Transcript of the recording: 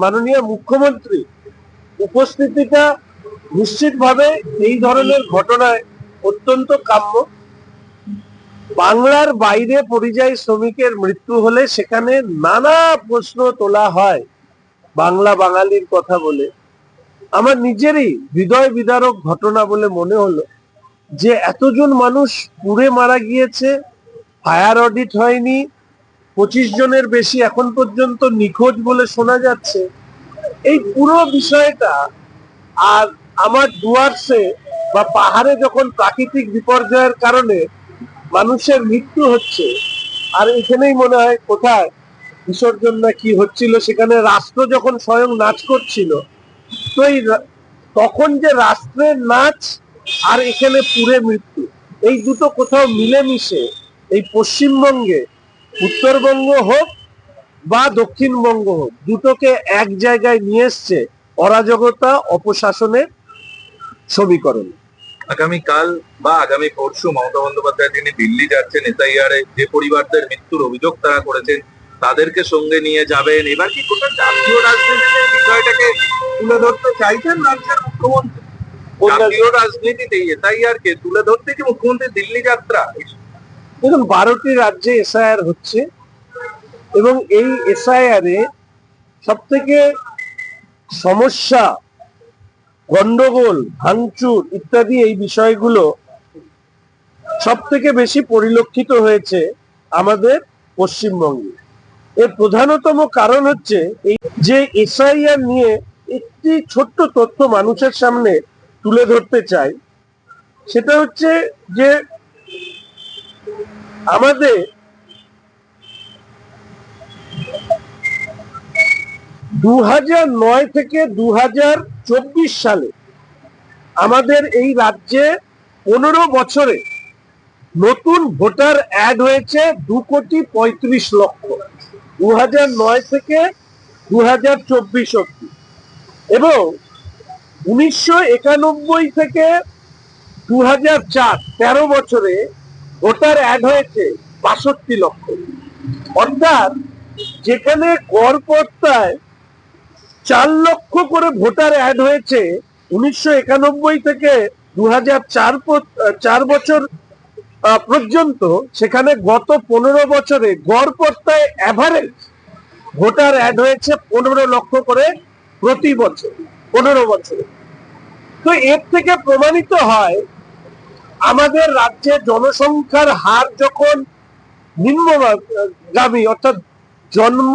মাননীয় মুখ্যমন্ত্রী উপস্থিতিটা নিশ্চিতভাবে এই ধরনের ঘটনায় অত্যন্ত কাম্য। বাংলার বাইরে পরিযায়ী শ্রমিকের মৃত্যু হলে সেখানে নানা প্রশ্ন তোলা হয় বাংলা বাঙালির কথা বলে। আমার নিজেরই হৃদয় বিদারক ঘটনা বলে মনে হলো যে এতজন মানুষ পুড়ে মারা গিয়েছে, ফায়ার অডিট হয়নি পঁচিশ জনের বেশি এখন পর্যন্ত নিখোঁজ বলে শোনা যাচ্ছে। এই পুরো বিষয়টা আর আমার ডুয়ার্সে বা পাহাড়ে যখন প্রাকৃতিক বিপর্যয়ের কারণে মানুষের মৃত্যু হচ্ছে, আর এখানেই মনে হয় কোথায় বিসর্জন না কি হচ্ছিল, সেখানে রাষ্ট্র যখন স্বয়ং নাচ করছিল, তো এই তখন যে রাষ্ট্রের নাচ আর এখানে পুরে মৃত্যু, এই দুটো কোথাও মিলেমিশে এই পশ্চিমবঙ্গে উত্তরবঙ্গ হোক বা দক্ষিণবঙ্গ হোক দুটোকে এক জায়গায় নিয়ে এসছে অরাজকতা অপশাসনের সমীকরণ আগামীকাল বা আগামী পরশু মমতা বন্দ্যোপাধ্যায় তিনি দিল্লি যাচ্ছেন এসআইআর যে পরিবারদের মৃত্যুর অভিযোগ তারা করেছেন তাদেরকে সঙ্গে নিয়ে যাবেন। এবার কি গোটা জাতীয় রাজনীতিতে বিষয়টাকে তুলে ধরতে চাইছেন রাজ্যের মুখ্যমন্ত্রী? জাতীয় রাজনীতিতে এসআইআর কে তুলে ধরতে কি মুখ্যমন্ত্রী দিল্লি যাত্রা? দেখুন, বারোটি রাজ্যে এসআইআর হচ্ছে এবং এই এসআইআর এ সব থেকে সমস্যা, গন্ডগোল, ভাঙচুর ইত্যাদি এই বিষয়গুলো সব থেকে বেশি পরিলক্ষিত হয়েছে আমাদের পশ্চিমবঙ্গে। এর প্রধানতম কারণ হচ্ছে এই যে এসআইআর নিয়ে একটি ছোট্ট তথ্য মানুষের সামনে তুলে ধরতে চাই, সেটা হচ্ছে যে আমাদের দু নয় থেকে দু চব্বিশ সালে আমাদের এই রাজ্যে পনেরো বছরে নতুন ভোটার অ্যাড হয়েছে দু কোটি পঁয়ত্রিশ লক্ষ দু নয় থেকে দু হাজার চব্বিশ অব্দি এবং উনিশশো একানব্বই থেকে দু হাজার চার, তেরো বছরে ভোটার অ্যাড হয়েছে বাষট্টি লক্ষ। অর্থাৎ যেখানে গড়পত্তায় চার লক্ষ করে ভোটার অ্যাড হয়েছে, উনিশশো একানব্বই থেকে দু চার বছর পর্যন্ত সেখানে গত পনেরো বছরে গড়পত্তায় অ্যাভারেজ ভোটার অ্যাড হয়েছে পনেরো লক্ষ করে প্রতি বছর, পনেরো বছরে। তো এর থেকে প্রমাণিত হয় আমাদের রাজ্যে জনসংখ্যার হার যখন নিম্নগামী অর্থাৎ জন্ম